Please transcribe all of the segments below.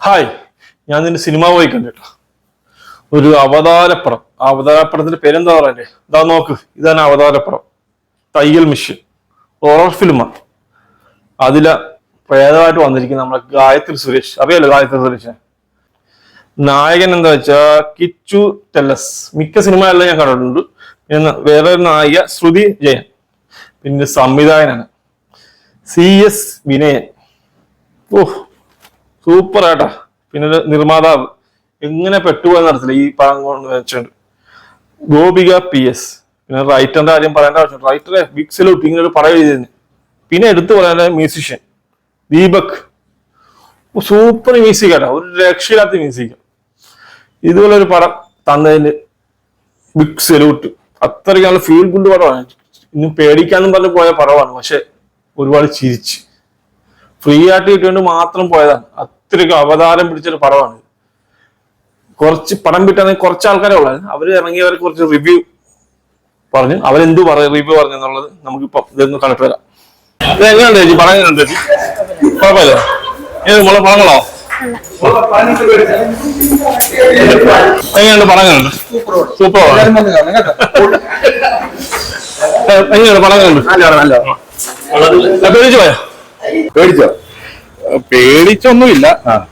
Hi ഞാൻ നിന്റെ cinema പോയി കണ്ടിട്ടോ. ഒരു അവതാരപ്പടം. ആ അവതാരപ്പടത്തിന്റെ പേരെന്താ പറയണ്ടേ? ഇതാ നോക്ക് ഇതാണ് അവതാരപ്പടം. തയ്യൽ മിഷ്യൻ. ഹൊറർ ഫിലിമാണ് അതില പ്രേതമായിട്ട് വന്നിരിക്കുന്ന നമ്മളെ ഗായത്രി സുരേഷ്. അറിയാലോ ഗായത്രി സുരേഷ് നായകൻ എന്താ വെച്ചാ കിച്ചു ടെല്ലസ്. മിക്ക സിനിമകളിലും ഞാൻ കണ്ടിട്ടുണ്ട്. പിന്നെ വേറെ നായിക ശ്രുതി ജയൻ. പിന്നെ സംവിധായകനാണ്. C S Vinayan. ഓ സൂപ്പർ ആട്ടാ. പിന്നെ നിർമ്മാതാവ്. എങ്ങനെ പെട്ടുപോയെന്ന് അറിയത്തില്ല. ഈ പടം കൊണ്ട് വെച്ചിട്ടുണ്ട് ഗോപിക പി എസ് പിന്നെ റൈറ്ററിന്റെ കാര്യം പറയേണ്ട ആവശ്യം റൈറ്ററെ ബിഗ് സെലൂട്ട് ഇങ്ങനെ ഒരു പടം എഴുതിയതിന് പിന്നെ എടുത്തു പറയാൻ മ്യൂസിഷ്യൻ ദീപക്. സൂപ്പർ മ്യൂസിക് ആട്ടാ. ഒരു രക്ഷയില്ലാത്ത മ്യൂസിക് ഇതുപോലെ ഒരു പടം തന്നതിന് ബിഗ് സെലൂട്ട് അത്രയ്ക്ക് നല്ല ഫീൽ ഗുഡ് പടമാണ്. ഇന്നും പേടിക്കാനും പറഞ്ഞ് പോയ പടമാണ്. പക്ഷെ ഒരുപാട് ചിരിച്ച്. ഫ്രീ ആയിട്ട് കിട്ടിയോണ്ട് മാത്രം പോയതാണ്. അത്രയ്ക്ക് അവതാരം പിടിച്ചൊരു പടമാണ്. കുറച്ച് പടം വിട്ടാണെങ്കിൽ കുറച്ച് ആൾക്കാരെ ഉള്ളായിരുന്നു അവർ ഇറങ്ങിയവരെ കുറച്ച് റിവ്യൂ പറഞ്ഞു. അവരെന്തു പറയും റിവ്യൂ പറഞ്ഞു എന്നുള്ളത് നമുക്കിപ്പം ഇതൊന്ന് കണ്ടിട്ട് വരാം. എങ്ങനെയുണ്ട് ചേച്ചി? പടം എങ്ങനെയുണ്ട് ചേച്ചി? കുഴപ്പമില്ല. ഏത് മുള പടങ്ങളോ? എങ്ങനെയുണ്ട് പടം എങ്ങനെയുണ്ട്? സൂപ്പർ എങ്ങനെയുണ്ട് പടം എങ്ങനെയുണ്ട്? പേടിച്ചു പേടിച്ചോ? പേടിച്ചൊന്നുമില്ല.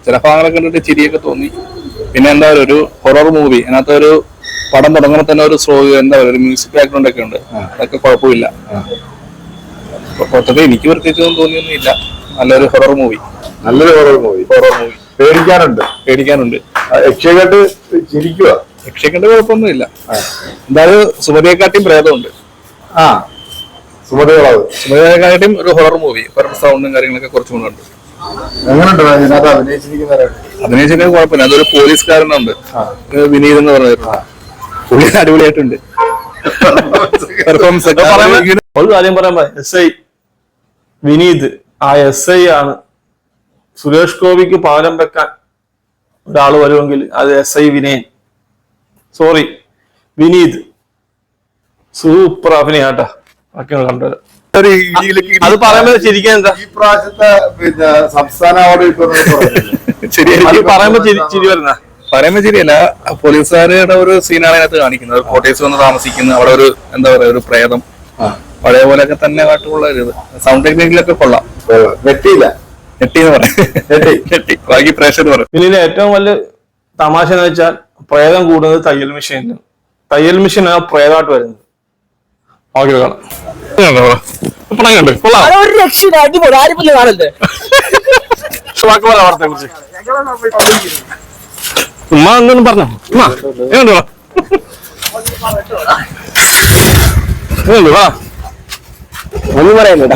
ചില ഭാഗങ്ങളെ കണ്ടിട്ട് ചിരിയൊക്കെ തോന്നി. പിന്നെ എന്താ പറയുക ഒരു ഹൊറർ മൂവി അതിനകത്ത് ഒരു പടം തുടങ്ങുമ്പോൾ തന്നെ ഒരു സ്ലോ എന്താ പറയുക ഒരു മ്യൂസിക് ബാക്ക്ഗ്രൗണ്ട് ഒക്കെ ഉണ്ട്. അതൊക്കെ കുഴപ്പമില്ല. മൊത്തത്തിൽ എനിക്ക് പ്രത്യേകിച്ചൊന്നും തോന്നിയൊന്നുമില്ല. നല്ലൊരു ഹൊറർ മൂവി നല്ലൊരു ഹൊറർ മൂവി ഹൊറർ മൂവി പേടിക്കാനുണ്ട്. പേടിക്കാനുണ്ട്. യക്ഷകണ്ട് ചിരിക്കുക യക്ഷകണ്ട് കുഴപ്പമൊന്നുമില്ല. എന്തായാലും സുമതിയെക്കാട്ടിയും പ്രേതമുണ്ട്. ആ. സുമതികളാവ് സുമതിയെക്കാട്ടിയും ഒരു ഹൊറർ മൂവി ഹൊറർ സൗണ്ടും കാര്യങ്ങളൊക്കെ കുറച്ചും കൂടെ ഉണ്ട്. എങ്ങനെയുണ്ട് അഭിനയിച്ചൊക്കെ കുഴപ്പമില്ല. അതൊരു പോലീസുകാരനുണ്ട്. വിനീത് എന്ന് പറഞ്ഞ പുള്ളി അടിപൊളിയായിട്ടുണ്ട്. പെർഫോമൻസ് ഒരു കാര്യം പറയാൻ എസ് ഐ വിനീത് ആ എസ് ഐ ആണ്. സുരേഷ് ഗോപിക്ക് പാലം വെക്കാൻ ഒരാൾ വരുമെങ്കിൽ അത് S I Vinayan. Sorry Vineeth. Super അഭിനയാട്ടാ. ബാക്കി കണ്ടുവരാം. ഒരു ഇടിയിലേക്ക് അത് പറയുമ്പോ ശരിക്കും എന്താ? ഈ പ്രാവശ്യത്തെ പിന്നെ സംസ്ഥാന അവാർഡ് ശരിയായിരിക്കും. പറയുമ്പോ ചിരി വരുന്ന പറയുമ്പോ ശരിയല്ല പോലീസുകാരുടെ ഒരു സീനാണ് അതിനകത്ത് കാണിക്കുന്നത്. കോട്ടേഴ്സ് വന്ന് താമസിക്കുന്നു അവിടെ ഒരു എന്താ പറയാ ഒരു പ്രേതം. പഴയ പോലെയൊക്കെ തന്നെ കാട്ടുള്ള ഒരു ഇത്. സൗണ്ട് ടെക്നിക്കിലൊക്കെ കൊള്ളാം. നെറ്റിയില്ല എന്ന് പറയാം. ബാക്കി പ്രേക്ഷകർ പറയും. പിന്നെ ഏറ്റവും വലിയ തമാശ എന്ന് വെച്ചാൽ പ്രേതം കൂടുന്നത് തയ്യൽ മെഷീനിൽ തയ്യൽ മെഷീനാണ് പ്രേതമായിട്ട് വരുന്നത്. ഓക്കെ കാണാം. ഉമ്മ എന്തൊന്നും പറഞ്ഞോ? ഉമ്മ എങ്ങോട്ട് വാ. എങ്ങോട്ട് വാ. ഒന്നും പറയാനില്ല.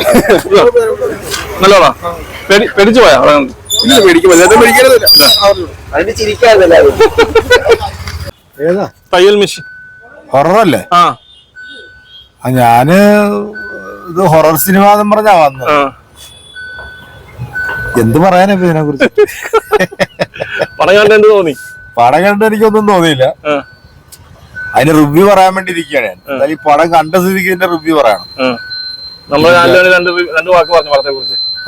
നല്ലോടാ പേടി പേടിച്ചു പോയാ? ചിരിക്കാറില്ല ഏതാ തയ്യൽ മെഷീൻ. ഹൊററല്ലേ? ആ ആ. ഞാൻ ഇത് ഹൊറർ സിനിമ എന്ന് പറഞ്ഞാ വന്നു എന്ത് പറയാനാ ഇപ്പൊ ഇതിനെ കുറിച്ച് പടം കണ്ട് എന്ത് തോന്നി. പടം കണ്ട് എനിക്കൊന്നും തോന്നിയില്ല. അതിന് റിവ്യൂ പറയാൻ വേണ്ടി ഇരിക്കുകയാണ് ഞാൻ ഈ പടം കണ്ട സ്ഥിതിക്ക് ഇതിന്റെ റിവ്യൂ പറയണം.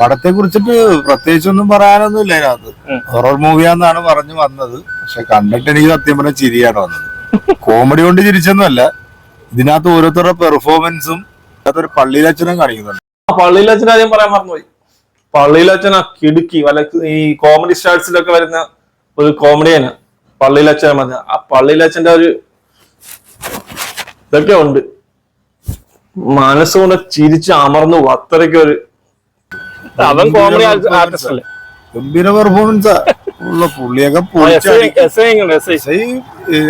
പടത്തെ കുറിച്ചിട്ട് പ്രത്യേകിച്ച് കുറിച്ചിട്ട് പ്രത്യേകിച്ചൊന്നും പറയാനൊന്നും ഇല്ല അതിനകത്ത് ഹൊറർ മൂവിയാന്നാണ് പറഞ്ഞു വന്നത്. പക്ഷെ കണ്ടിട്ട് എനിക്ക് സത്യം പറഞ്ഞ ചിരിയാണ് വന്നത്. കോമഡി കൊണ്ട് ചിരിച്ചൊന്നുമല്ല. ഇതിനകത്ത് ഓരോരുത്തരുടെ പെർഫോമൻസും അതൊരു പള്ളിയിലച്ഛനും കാണിക്കുന്നുണ്ട്. ആ പള്ളിയിലച്ഛൻ ആദ്യം പറയാൻ മറന്നുപോയി. പള്ളിയിലച്ഛൻ കിടുക്കി വല്ല ഈ കോമഡി സ്റ്റാർസിലൊക്കെ വരുന്ന ഒരു കോമഡിയാണ് പള്ളിയിലച്ഛൻ പറഞ്ഞ ആ പള്ളിയിലച്ഛന്റെ ഒരു ഇതൊക്കെ ഉണ്ട്. മനസ്സുകൊണ്ട് ചിരിച്ച് അമർന്നു അത്രയ്ക്ക് ഒരു അവൻ കോമഡി ആർട്ടിസ്റ്റ് അല്ലേ? ഗംഭീര പെർഫോമൻസ് ഉള്ള പുള്ളിയൊക്കെ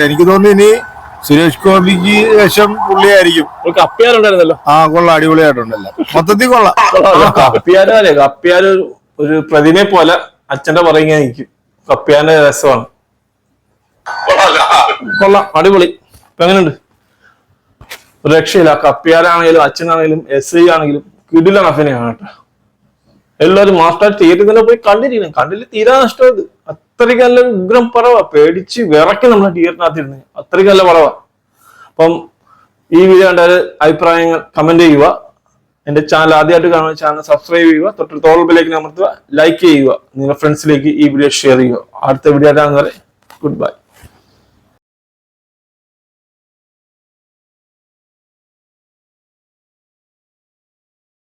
എനിക്ക് തോന്നുന്നു ഇനി സുരേഷ് ഗോപിക്ക് ശേഷം പുള്ളിയായിരിക്കും. കപ്പിയാലുണ്ടായിരുന്നല്ലോ ആ കൊള്ളാം അടിപൊളിയായിട്ടുണ്ടല്ലോ മൊത്തത്തിൽ കൊള്ളാം. കപ്പിയാര് അല്ലേ കപ്പിയാര് ഒരു- പ്രതിമയെ പോലെ അച്ഛന്റെ പറയുക നിൽക്കും. കപ്പിയാന്റെ രസമാണ്. കൊള്ളാം അടിപൊളി. ഇപ്പൊ എങ്ങനെയുണ്ട്? ഒരു രക്ഷയില്ല. കപ്പിയാലാണെങ്കിലും അച്ഛനാണെങ്കിലും എസ് ഐ ആണെങ്കിലും കിടിലാണ് അഭിനയാണ് കേട്ടോ. എല്ലാവരും മാസ്റ്റർ തിയേറ്ററിൽ തന്നെ പോയി കണ്ടിരിക്കണം. കണ്ടില്ല തീരാ നഷ്ടമായത് അത്രയ്ക്ക് നല്ല ഉഗ്രം പറവാ. പേടിച്ച് വിറക്കി നമ്മളെ തിയേറ്ററിനകത്ത് ഇരുന്ന് അത്രയ്ക്ക് നല്ല പറവാ. അപ്പം ഈ വീഡിയോ കണ്ടാൽ അഭിപ്രായങ്ങൾ കമന്റ് ചെയ്യുക. എന്റെ ചാനൽ ആദ്യമായിട്ട് കാണുന്ന ചാനൽ സബ്സ്ക്രൈബ് ചെയ്യുക. തൊട്ടടുത്തോളം ബെല്ലേക്ക് അമർത്തുക. ലൈക്ക് ചെയ്യുക. നിങ്ങളുടെ ഫ്രണ്ട്സിലേക്ക് ഈ വീഡിയോ ഷെയർ ചെയ്യുക. അടുത്ത വീഡിയോ ആയിട്ട് ഗുഡ് ബൈ